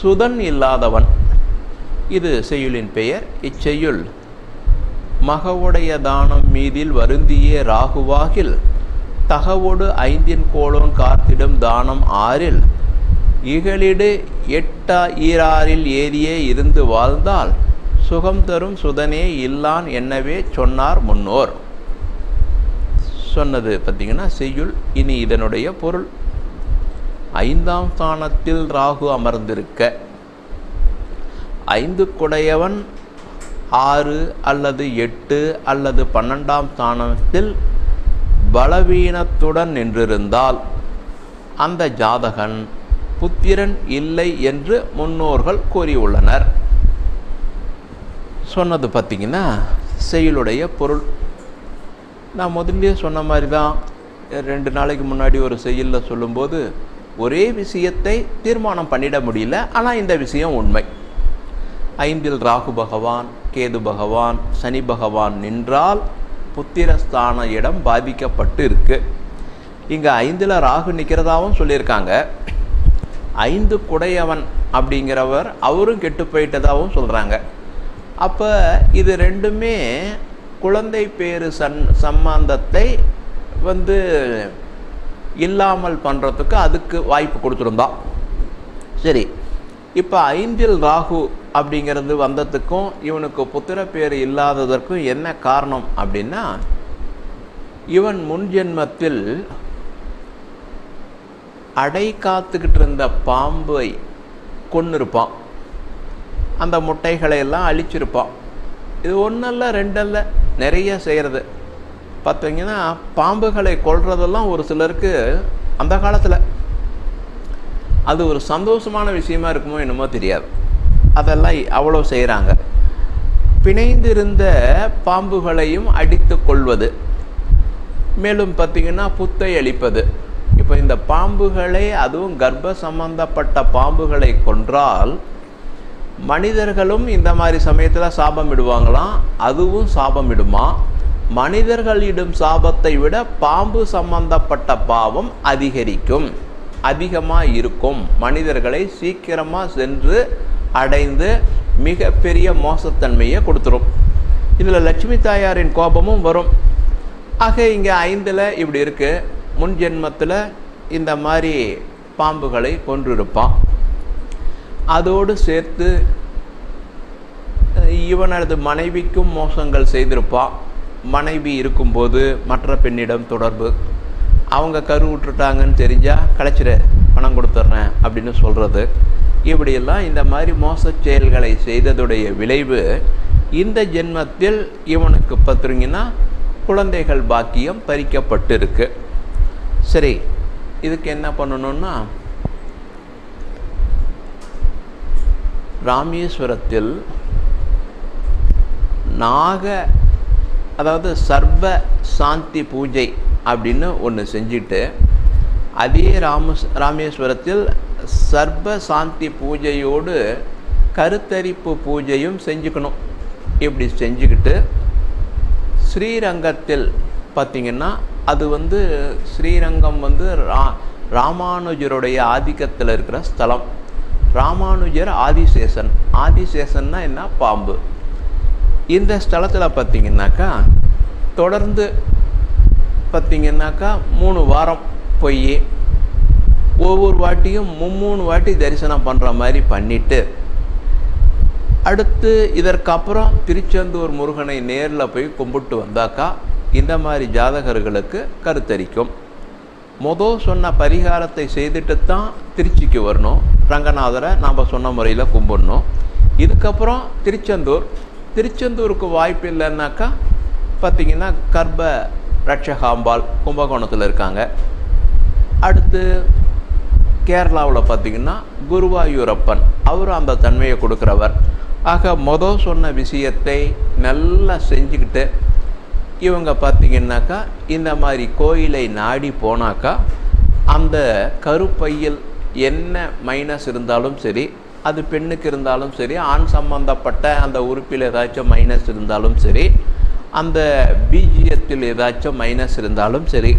சுதன் இல்லாதவன். இது செய்யுளின் பெயர். இச்செய்யுள் மகவுடைய தானம் மீதில் வருந்திய ராகுவாகில் தகவோடு ஐந்தின் கோலோன் காத்திடும் தானம் ஆறில் இகலிடு எட்டா ஈராறில் ஏறியே இருந்து வாழ்ந்தால் சுகம் தரும் சுதனே இல்லான் என்னவே சொன்னார் முன்னோர். சொன்னது பார்த்தீங்கன்னா செய்யுள் இனி இதனுடைய பொருள். ஐந்தாம் ஸ்தானத்தில் ராகு அமர்ந்திருக்க ஐந்து குடையவன் ஆறு அல்லது எட்டு அல்லது பன்னெண்டாம் ஸ்தானத்தில் பலவீனத்துடன் நின்றிருந்தால் அந்த ஜாதகன் புத்திரன் இல்லை என்று முன்னோர்கள் கூறியுள்ளனர். சொன்னது பார்த்திங்கன்னா செயலுடைய பொருள். நான் முதல்ல சொன்ன மாதிரி தான் ரெண்டு நாளைக்கு முன்னாடி ஒரு செயலில் சொல்லும்போது ஒரே விஷயத்தை தீர்மானம் பண்ணிட முடியல ஆனால் இந்த விஷயம் உண்மை. ஐந்தில் ராகு பகவான் கேது பகவான் சனி பகவான் நின்றால் புத்திரஸ்தான இடம் பாதிக்கப்பட்டு இருக்கு இங்கே ஐந்தில் ராகு நிற்கிறதாவும் சொல்லியிருக்காங்க. ஐந்து குடையவன் அப்படிங்கிறவர் அவரும் கெட்டு போயிட்டதாகவும் சொல்கிறாங்க அப்போ இது ரெண்டுமே குழந்தை பேரு சன் சம்பந்தத்தை வந்து இல்லாமல் பண்ணுறதுக்கு அதுக்கு வாய்ப்பு கொடுத்துருந்தோம் சரி இப்போ ஐந்தில் ராகு அப்படிங்கிறது வந்ததுக்கும் இவனுக்கு புத்திர பேர் இல்லாததற்கும் என்ன காரணம் அப்படின்னா இவன் முன் ஜென்மத்தில் அடை காத்துக்கிட்டு இருந்த பாம்பை கொன்னிருப்பான். அந்த முட்டைகளை எல்லாம் அழிச்சிருப்பான். இது ஒன்றல்ல ரெண்டல்ல நிறைய செய்கிறது பார்த்தீங்கன்னா பாம்புகளை கொல்றதெல்லாம் ஒரு சிலருக்கு அந்த காலத்தில். அது ஒரு சந்தோஷமான விஷயமா இருக்குமோ என்னமோ தெரியாது. அதெல்லாம் அவ்வளோ செய்கிறாங்க பிணைந்திருந்த பாம்புகளையும் அடித்து கொள்வது. மேலும் பார்த்திங்கன்னா புத்தை அளிப்பது இப்போ இந்த பாம்புகளை அதுவும் கர்ப்ப சம்பந்தப்பட்ட பாம்புகளை கொன்றால் மனிதர்களும் இந்த மாதிரி சமயத்தில் சாபம் இடுவாங்களாம். அதுவும் சாபம் இடுமா? மனிதர்களிடும் சாபத்தை விட பாம்பு சம்பந்தப்பட்ட பாவம் அதிகரிக்கும் அதிகமாக இருக்கும். மனிதர்களை சீக்கிரமாக சென்று அடைந்து மிகப்பெரிய மோசத்தன்மையை கொடுத்துரும். இதில் லட்சுமி தாயாரின் கோபமும் வரும். ஆக இங்கே ஐந்தில் இப்படி இருக்குது முன் ஜென்மத்தில் இந்த மாதிரி பாம்புகளை கொன்றிருப்பான். அதோடு சேர்த்து இவனது மனைவிக்கும் மோசங்கள் செய்திருப்பான். மனைவி இருக்கும்போது மற்ற பெண்ணிடம் தொடர்பு. அவங்க கரு விட்டுட்டாங்கன்னு தெரிஞ்சால் களைச்சிட பணம் கொடுத்துட்றேன் அப்படின்னு சொல்கிறது இப்படியெல்லாம் இந்த மாதிரி மோச செயல்களை செய்ததுடைய விளைவு இந்த ஜென்மத்தில் இவனுக்கு பார்த்துருங்கன்னா குழந்தைகள் பாக்கியம் பறிக்கப்பட்டு இருக்கு சரி இதுக்கு என்ன பண்ணணும்னா ராமேஸ்வரத்தில் நாக அதாவது சர்வ சாந்தி பூஜை அப்படின்னு ஒன்று செஞ்சுட்டு அதே ராம ராமேஸ்வரத்தில் சர்வ சாந்தி பூஜையோடு கருத்தரிப்பு பூஜையும் செஞ்சுக்கணும். இப்படி செஞ்சுக்கிட்டு ஸ்ரீரங்கத்தில் பார்த்திங்கன்னா அது வந்து ஸ்ரீரங்கம் வந்து ரா ராமானுஜருடைய ஆதிக்கத்தில் இருக்கிற ஸ்தலம். ராமானுஜர் ஆதிசேஷன். ஆதிசேஷன்னா என்ன? பாம்பு. இந்த ஸ்தலத்தில் பார்த்திங்கனாக்கா தொடர்ந்து பார்த்திங்கனாக்கா மூணு வாரம் போய் ஒவ்வொரு வாட்டியும் மும்மூணு வாட்டி தரிசனம் பண்ணுற மாதிரி பண்ணிவிட்டு அடுத்து இதற்கப்புறம் திருச்செந்தூர் முருகனை நேரில் போய் கும்பிட்டு வந்தாக்கா இந்த மாதிரி ஜாதகர்களுக்கு கருத்தரிக்கும். மொதல் சொன்ன பரிகாரத்தை செய்துட்டு தான் திருச்சிக்கு வரணும். ரங்கநாதரை நாம் சொன்ன முறையில் கும்பிடணும். இதுக்கப்புறம் திருச்செந்தூர் திருச்செந்தூருக்கு வாய்ப்பு இல்லைன்னாக்கா பார்த்திங்கன்னா கர்ப்ப ரட்சகாம்பாள் கும்பகோணத்தில் இருக்காங்க. அடுத்து கேரளாவில் பார்த்திங்கன்னா குருவாயூரப்பன். அவரும் அந்த தன்மையை கொடுக்குறவர். ஆக மொதல் சொன்ன விஷயத்தை நல்லா செஞ்சுக்கிட்டு இவங்க பார்த்தீங்கன்னாக்கா இந்த மாதிரி கோயிலை நாடி போனாக்கா அந்த கருப்பையில் என்ன மைனஸ் இருந்தாலும் சரி அது பெண்ணுக்கு இருந்தாலும் சரி ஆண் சம்பந்தப்பட்ட அந்த உறுப்பில் ஏதாச்சும் மைனஸ் இருந்தாலும் சரி அந்த பீஜியத்தில் ஏதாச்சும் மைனஸ் இருந்தாலும் சரி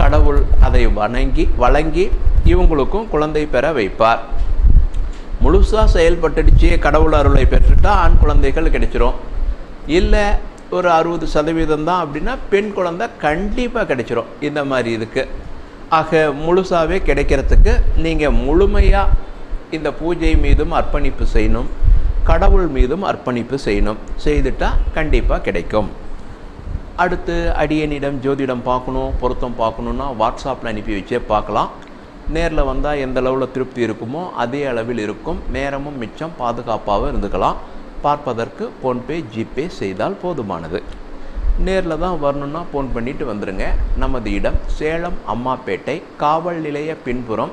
கடவுள் அதை வணங்கி வழங்கி இவங்களுக்கும் குழந்தை பெற வைப்பார். முழுசாக செயல்பட்டுடுச்சு கடவுள் அருளை பெற்றுட்டா ஆண் குழந்தைகள் கிடைச்சிரும். இல்லை ஒரு அறுபது சதவீதம் தான் அப்படின்னா பெண் குழந்தை கண்டிப்பாக கிடைச்சிரும். இந்த மாதிரி இதுக்கு. ஆக முழுசாகவே கிடைக்கிறதுக்கு நீங்கள் முழுமையாக இந்த பூஜை மீதும் அர்ப்பணிப்பு செய்யணும் கடவுள் மீதும் அர்ப்பணிப்பு செய்யணும். செய்துட்டா கண்டிப்பாக கிடைக்கும். அடுத்து அடியனிடம் ஜோதிடம் பார்க்கணும் பொருத்தம் பார்க்கணுன்னா வாட்ஸ்அப்பில் அனுப்பி வச்சே பார்க்கலாம். நேரில் வந்தால் எந்த அளவில் திருப்தி இருக்குமோ அதே அளவில் இருக்கும். நேரமும் மிச்சம் பாதுகாப்பாகவும் இருந்துக்கலாம். பார்ப்பதற்கு ஃபோன்பே ஜிபே செய்தால் போதுமானது. நேரில் தான் வரணுன்னா ஃபோன் பண்ணிட்டு வந்துடுங்க நமது இடம் சேலம் அம்மாப்பேட்டை காவல் நிலைய பின்புறம்